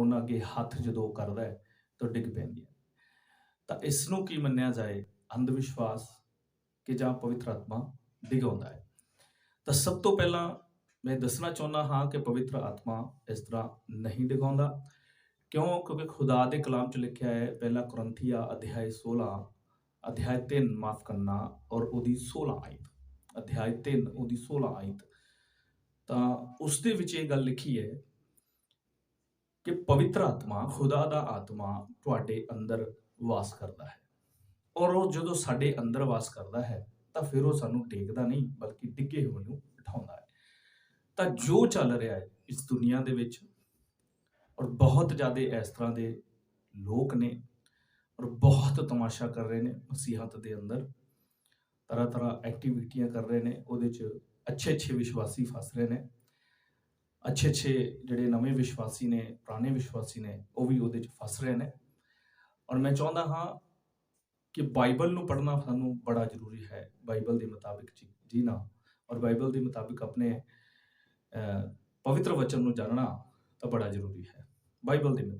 ਉਹਨਾਂ ਅੱਗੇ ਹੱਥ ਜਦੋਂ ਕਰਦਾ ਹੈ ਤਾਂ ਡਿੱਗ ਪੈਂਦੀ ਹੈ। ਤਾਂ ਇਸ ਨੂੰ ਕੀ ਮੰਨਿਆ ਜਾਏ? ਅੰਧ ਵਿਸ਼ਵਾਸ ਕਿ ਜਾਂ ਪਵਿੱਤਰ ਆਤਮਾ ਡਿਗਾਉਂਦਾ ਹੈ। ਤਾਂ ਸਭ ਤੋਂ ਪਹਿਲਾਂ ਮੈਂ ਦੱਸਣਾ ਚਾਹੁੰਦਾ ਹਾਂ ਕਿ ਪਵਿੱਤਰ ਆਤਮਾ ਇਸ ਤਰ੍ਹਾਂ ਨਹੀਂ ਡਿਗਾਉਂਦਾ। ਕਿਉਂ? ਕਿਉਂਕਿ ਖੁਦਾ ਦੇ ਕਲਾਮ 'ਚ ਲਿਖਿਆ ਹੈ, ਪਹਿਲਾ ਕੁਰੰਥੀਆ ਅਧਿਆਇ 16 ਅਧਿਆਇ 3 ਮਾਫ ਕਰਨਾ ਔਰ ਉਹਦੀ 16 ਆਇਤ, ਅਧਿਆਇ 3 ਉਹਦੀ 16 ਆਇਤ। ਤਾਂ ਉਸ ਦੇ ਵਿੱਚ ਇਹ ਗੱਲ ਲਿਖੀ ਹੈ ਕਿ ਪਵਿੱਤਰ ਆਤਮਾ, ਖੁਦਾ ਦਾ ਆਤਮਾ ਤੁਹਾਡੇ ਅੰਦਰ ਵਾਸ ਕਰਦਾ ਹੈ। ਔਰ ਉਹ ਜਦੋਂ ਸਾਡੇ ਅੰਦਰ ਵਾਸ ਕਰਦਾ ਹੈ, ਤਾਂ ਫਿਰ ਉਹ ਸਾਨੂੰ ਟੇਕਦਾ ਨਹੀਂ, ਬਲਕਿ ਡਿੱਗੇ ਹੋਏ ਨੂੰ ਉਠਾਉਂਦਾ ਹੈ। ਤਾਂ ਜੋ ਚੱਲ ਰਿਹਾ ਹੈ ਇਸ ਦੁਨੀਆ ਦੇ ਵਿੱਚ, ਔਰ ਬਹੁਤ ਜ਼ਿਆਦਾ ਇਸ ਤਰ੍ਹਾਂ ਦੇ ਲੋਕ ਨੇ, ਔਰ ਬਹੁਤ ਤਮਾਸ਼ਾ ਕਰ ਰਹੇ ਨੇ ਮਸੀਹਤ ਦੇ ਅੰਦਰ ਤਰ੍ਹਾਂ ਤਰ੍ਹਾਂ ਐਕਟੀਵਿਟੀਆਂ ਕਰ ਰਹੇ ਨੇ, ਉਹਦੇ 'ਚ ਅੱਛੇ ਅੱਛੇ ਵਿਸ਼ਵਾਸੀ ਫਸ ਰਹੇ ਨੇ। ਅੱਛੇ ਅੱਛੇ ਜਿਹੜੇ ਨਵੇਂ ਵਿਸ਼ਵਾਸੀ ਨੇ, ਪੁਰਾਣੇ ਵਿਸ਼ਵਾਸੀ ਨੇ, ਉਹ ਵੀ ਉਹਦੇ 'ਚ ਫਸ ਰਹੇ ਨੇ। ਔਰ ਮੈਂ ਚਾਹੁੰਦਾ ਹਾਂ ਕਿ ਬਾਈਬਲ ਨੂੰ ਪੜ੍ਹਨਾ ਸਾਨੂੰ ਬੜਾ ਜ਼ਰੂਰੀ ਹੈ, ਬਾਈਬਲ ਦੇ ਮੁਤਾਬਿਕ ਜੀ- ਜੀਣਾ ਔਰ ਬਾਈਬਲ ਦੇ ਮੁਤਾਬਿਕ ਆਪਣੇ ਪਵਿੱਤਰ ਵਚਨ ਨੂੰ ਜਾਣਨਾ ਤਾਂ ਬੜਾ ਜ਼ਰੂਰੀ ਹੈ, ਬਾਈਬਲ ਦੇ ਮੁਤਾਬਿਕ।